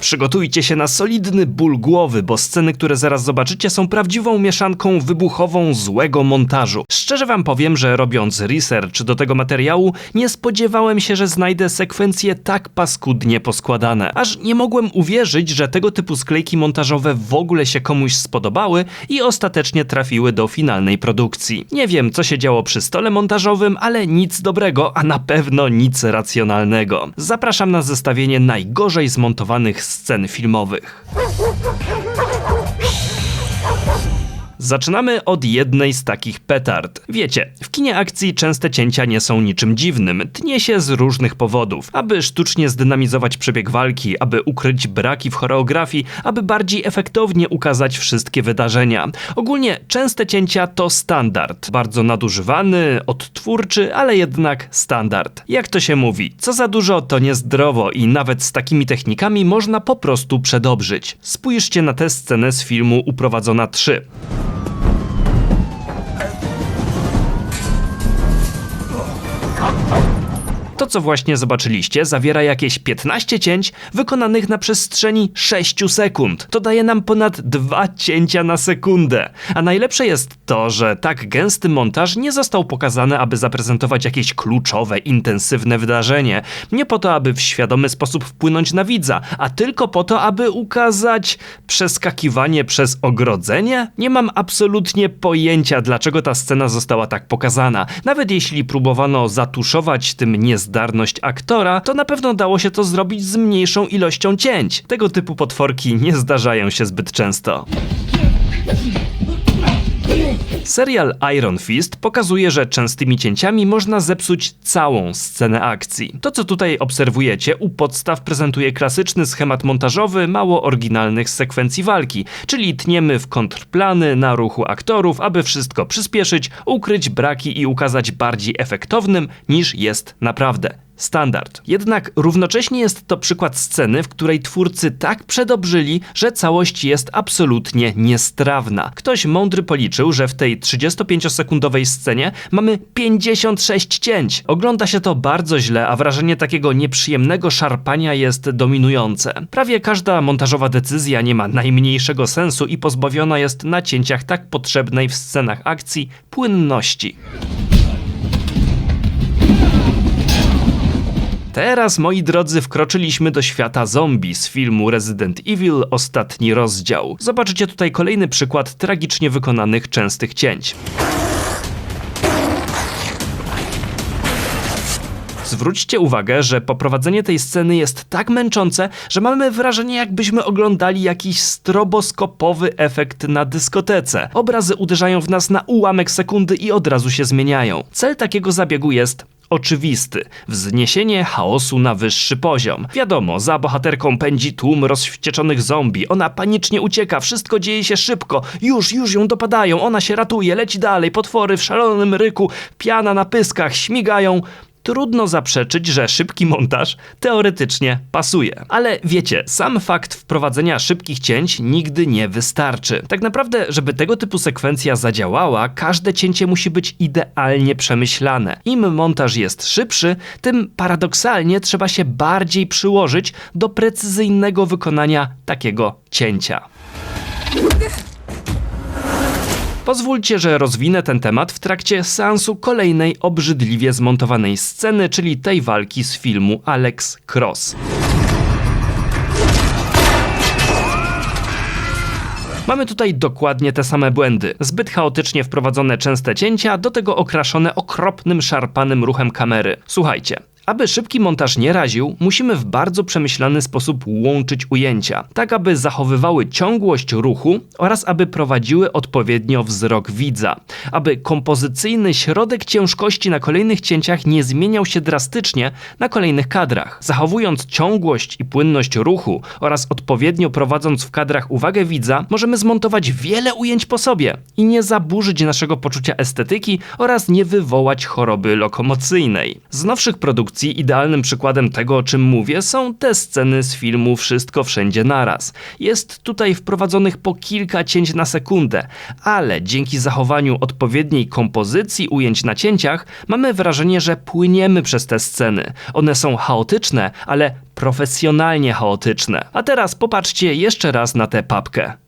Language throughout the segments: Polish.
Przygotujcie się na solidny ból głowy, bo sceny, które zaraz zobaczycie, są prawdziwą mieszanką wybuchową złego montażu. Szczerze wam powiem, że robiąc research do tego materiału, nie spodziewałem się, że znajdę sekwencje tak paskudnie poskładane. Aż nie mogłem uwierzyć, że tego typu sklejki montażowe w ogóle się komuś spodobały i ostatecznie trafiły do finalnej produkcji. Nie wiem, co się działo przy stole montażowym, ale nic dobrego, a na pewno nic racjonalnego. Zapraszam na zestawienie najgorzej zmontowanych scen filmowych. Zaczynamy od jednej z takich petard. Wiecie, w kinie akcji częste cięcia nie są niczym dziwnym. Tnie się z różnych powodów. Aby sztucznie zdynamizować przebieg walki, aby ukryć braki w choreografii, aby bardziej efektownie ukazać wszystkie wydarzenia. Ogólnie częste cięcia to standard. Bardzo nadużywany, odtwórczy, ale jednak standard. Jak to się mówi, co za dużo to niezdrowo i nawet z takimi technikami można po prostu przedobrzyć. Spójrzcie na tę scenę z filmu Uprowadzona 3. co właśnie zobaczyliście, zawiera jakieś 15 cięć wykonanych na przestrzeni 6 sekund. To daje nam ponad 2 cięcia na sekundę. A najlepsze jest to, że tak gęsty montaż nie został pokazany, aby zaprezentować jakieś kluczowe, intensywne wydarzenie. Nie po to, aby w świadomy sposób wpłynąć na widza, a tylko po to, aby ukazać przeskakiwanie przez ogrodzenie? Nie mam absolutnie pojęcia, dlaczego ta scena została tak pokazana. Nawet jeśli próbowano zatuszować tym niezdarność aktora, to na pewno dało się to zrobić z mniejszą ilością cięć. Tego typu potworki nie zdarzają się zbyt często. Serial Iron Fist pokazuje, że częstymi cięciami można zepsuć całą scenę akcji. To, co tutaj obserwujecie, u podstaw prezentuje klasyczny schemat montażowy mało oryginalnych sekwencji walki, czyli tniemy w kontrplany na ruchu aktorów, aby wszystko przyspieszyć, ukryć braki i ukazać bardziej efektownym niż jest naprawdę standard. Jednak równocześnie jest to przykład sceny, w której twórcy tak przedobrzyli, że całość jest absolutnie niestrawna. Ktoś mądry policzył, że w tej 35-sekundowej scenie mamy 56 cięć. Ogląda się to bardzo źle, a wrażenie takiego nieprzyjemnego szarpania jest dominujące. Prawie każda montażowa decyzja nie ma najmniejszego sensu i pozbawiona jest na cięciach tak potrzebnej w scenach akcji płynności. Teraz, moi drodzy, wkroczyliśmy do świata zombie z filmu Resident Evil Ostatni rozdział. Zobaczycie tutaj kolejny przykład tragicznie wykonanych częstych cięć. Zwróćcie uwagę, że poprowadzenie tej sceny jest tak męczące, że mamy wrażenie, jakbyśmy oglądali jakiś stroboskopowy efekt na dyskotece. Obrazy uderzają w nas na ułamek sekundy i od razu się zmieniają. Cel takiego zabiegu jest oczywisty wzniesienie chaosu na wyższy poziom. Wiadomo, za bohaterką pędzi tłum rozwścieczonych zombie. Ona panicznie ucieka, wszystko dzieje się szybko. Już, już ją dopadają, ona się ratuje, leci dalej. Potwory w szalonym ryku, piana na pyskach, śmigają. Trudno zaprzeczyć, że szybki montaż teoretycznie pasuje. Ale wiecie, sam fakt wprowadzenia szybkich cięć nigdy nie wystarczy. Tak naprawdę, żeby tego typu sekwencja zadziałała, każde cięcie musi być idealnie przemyślane. Im montaż jest szybszy, tym paradoksalnie trzeba się bardziej przyłożyć do precyzyjnego wykonania takiego cięcia. Pozwólcie, że rozwinę ten temat w trakcie seansu kolejnej obrzydliwie zmontowanej sceny, czyli tej walki z filmu Alex Cross. Mamy tutaj dokładnie te same błędy. Zbyt chaotycznie wprowadzone częste cięcia, do tego okraszone okropnym, szarpanym ruchem kamery. Słuchajcie, aby szybki montaż nie raził, musimy w bardzo przemyślany sposób łączyć ujęcia, tak aby zachowywały ciągłość ruchu oraz aby prowadziły odpowiednio wzrok widza, aby kompozycyjny środek ciężkości na kolejnych cięciach nie zmieniał się drastycznie na kolejnych kadrach. Zachowując ciągłość i płynność ruchu oraz odpowiednio prowadząc w kadrach uwagę widza, możemy zmontować wiele ujęć po sobie i nie zaburzyć naszego poczucia estetyki oraz nie wywołać choroby lokomocyjnej. Z nowszych produkcji postprodukcji, idealnym przykładem tego, o czym mówię, są te sceny z filmu Wszystko Wszędzie Naraz. Jest tutaj wprowadzonych po kilka cięć na sekundę, ale dzięki zachowaniu odpowiedniej kompozycji ujęć na cięciach, mamy wrażenie, że płyniemy przez te sceny. One są chaotyczne, ale profesjonalnie chaotyczne. A teraz popatrzcie jeszcze raz na tę papkę.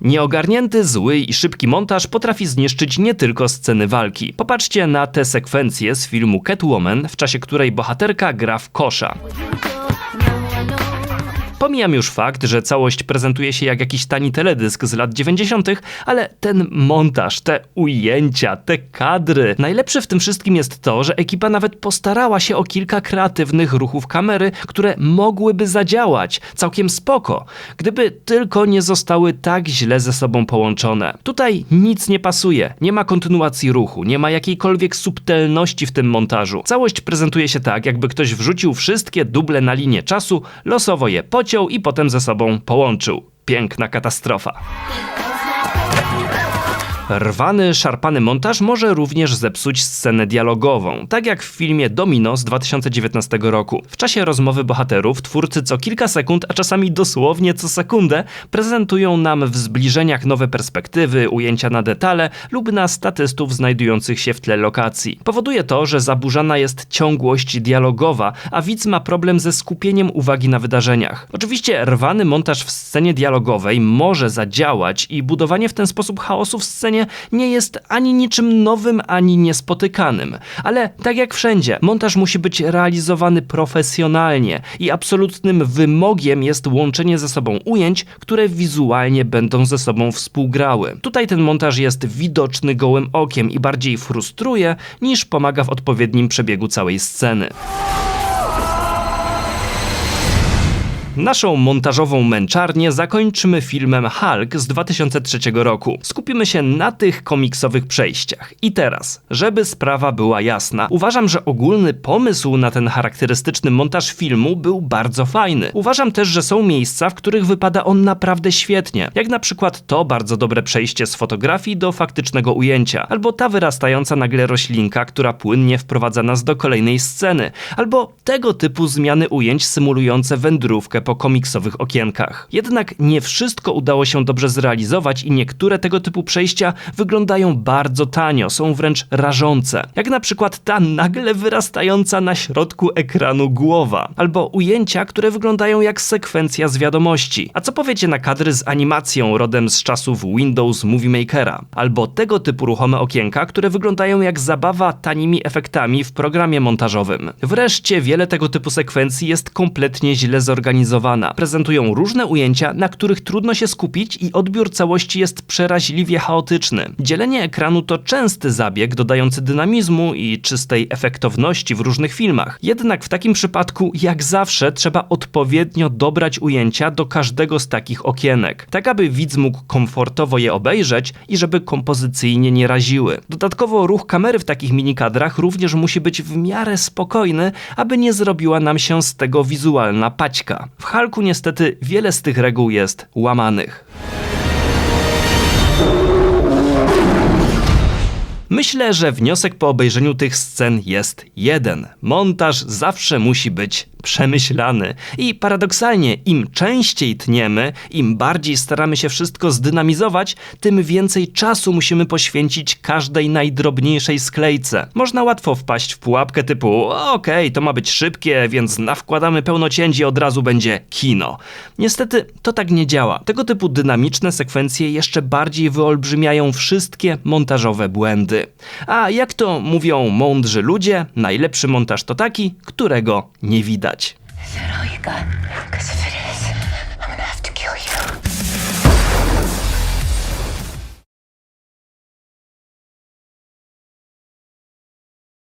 Nieogarnięty, zły i szybki montaż potrafi zniszczyć nie tylko sceny walki. Popatrzcie na tę sekwencję z filmu Catwoman, w czasie której bohaterka gra w kosza. Pomijam już fakt, że całość prezentuje się jak jakiś tani teledysk z lat 90., ale ten montaż, te ujęcia, te kadry. Najlepsze w tym wszystkim jest to, że ekipa nawet postarała się o kilka kreatywnych ruchów kamery, które mogłyby zadziałać całkiem spoko, gdyby tylko nie zostały tak źle ze sobą połączone. Tutaj nic nie pasuje, nie ma kontynuacji ruchu, nie ma jakiejkolwiek subtelności w tym montażu. Całość prezentuje się tak, jakby ktoś wrzucił wszystkie duble na linię czasu, losowo je pociął i potem ze sobą połączył. Piękna katastrofa. Rwany, szarpany montaż może również zepsuć scenę dialogową, tak jak w filmie Domino z 2019 roku. W czasie rozmowy bohaterów twórcy co kilka sekund, a czasami dosłownie co sekundę, prezentują nam w zbliżeniach nowe perspektywy, ujęcia na detale lub na statystów znajdujących się w tle lokacji. Powoduje to, że zaburzana jest ciągłość dialogowa, a widz ma problem ze skupieniem uwagi na wydarzeniach. Oczywiście rwany montaż w scenie dialogowej może zadziałać i budowanie w ten sposób chaosu w scenie nie jest ani niczym nowym, ani niespotykanym. Ale tak jak wszędzie, montaż musi być realizowany profesjonalnie i absolutnym wymogiem jest łączenie ze sobą ujęć, które wizualnie będą ze sobą współgrały. Tutaj ten montaż jest widoczny gołym okiem i bardziej frustruje niż pomaga w odpowiednim przebiegu całej sceny. Naszą montażową męczarnię zakończymy filmem Hulk z 2003 roku. Skupimy się na tych komiksowych przejściach. I teraz, żeby sprawa była jasna, uważam, że ogólny pomysł na ten charakterystyczny montaż filmu był bardzo fajny. Uważam też, że są miejsca, w których wypada on naprawdę świetnie, jak na przykład to bardzo dobre przejście z fotografii do faktycznego ujęcia, albo ta wyrastająca nagle roślinka, która płynnie wprowadza nas do kolejnej sceny, albo tego typu zmiany ujęć symulujące wędrówkę po komiksowych okienkach. Jednak nie wszystko udało się dobrze zrealizować i niektóre tego typu przejścia wyglądają bardzo tanio, są wręcz rażące. Jak na przykład ta nagle wyrastająca na środku ekranu głowa, albo ujęcia, które wyglądają jak sekwencja z wiadomości. A co powiecie na kadry z animacją rodem z czasów Windows Movie Makera, albo tego typu ruchome okienka, które wyglądają jak zabawa tanimi efektami w programie montażowym. Wreszcie wiele tego typu sekwencji jest kompletnie źle zorganizowane Prezentują różne ujęcia, na których trudno się skupić i odbiór całości jest przeraźliwie chaotyczny. Dzielenie ekranu to częsty zabieg dodający dynamizmu i czystej efektowności w różnych filmach. Jednak w takim przypadku, jak zawsze, trzeba odpowiednio dobrać ujęcia do każdego z takich okienek, tak aby widz mógł komfortowo je obejrzeć i żeby kompozycyjnie nie raziły. Dodatkowo ruch kamery w takich minikadrach również musi być w miarę spokojny, aby nie zrobiła nam się z tego wizualna paćka. W Halku niestety wiele z tych reguł jest łamanych. Myślę, że wniosek po obejrzeniu tych scen jest jeden. Montaż zawsze musi być przemyślany. I paradoksalnie, im częściej tniemy, im bardziej staramy się wszystko zdynamizować, tym więcej czasu musimy poświęcić każdej najdrobniejszej sklejce. Można łatwo wpaść w pułapkę typu okej, okay, to ma być szybkie, więc nawkładamy pełno cięć i od razu będzie kino. Niestety to tak nie działa. Tego typu dynamiczne sekwencje jeszcze bardziej wyolbrzymiają wszystkie montażowe błędy. A jak to mówią mądrzy ludzie, najlepszy montaż to taki, którego nie widać. touch. Is that all you got? Because if it is, I'm gonna have to kill you.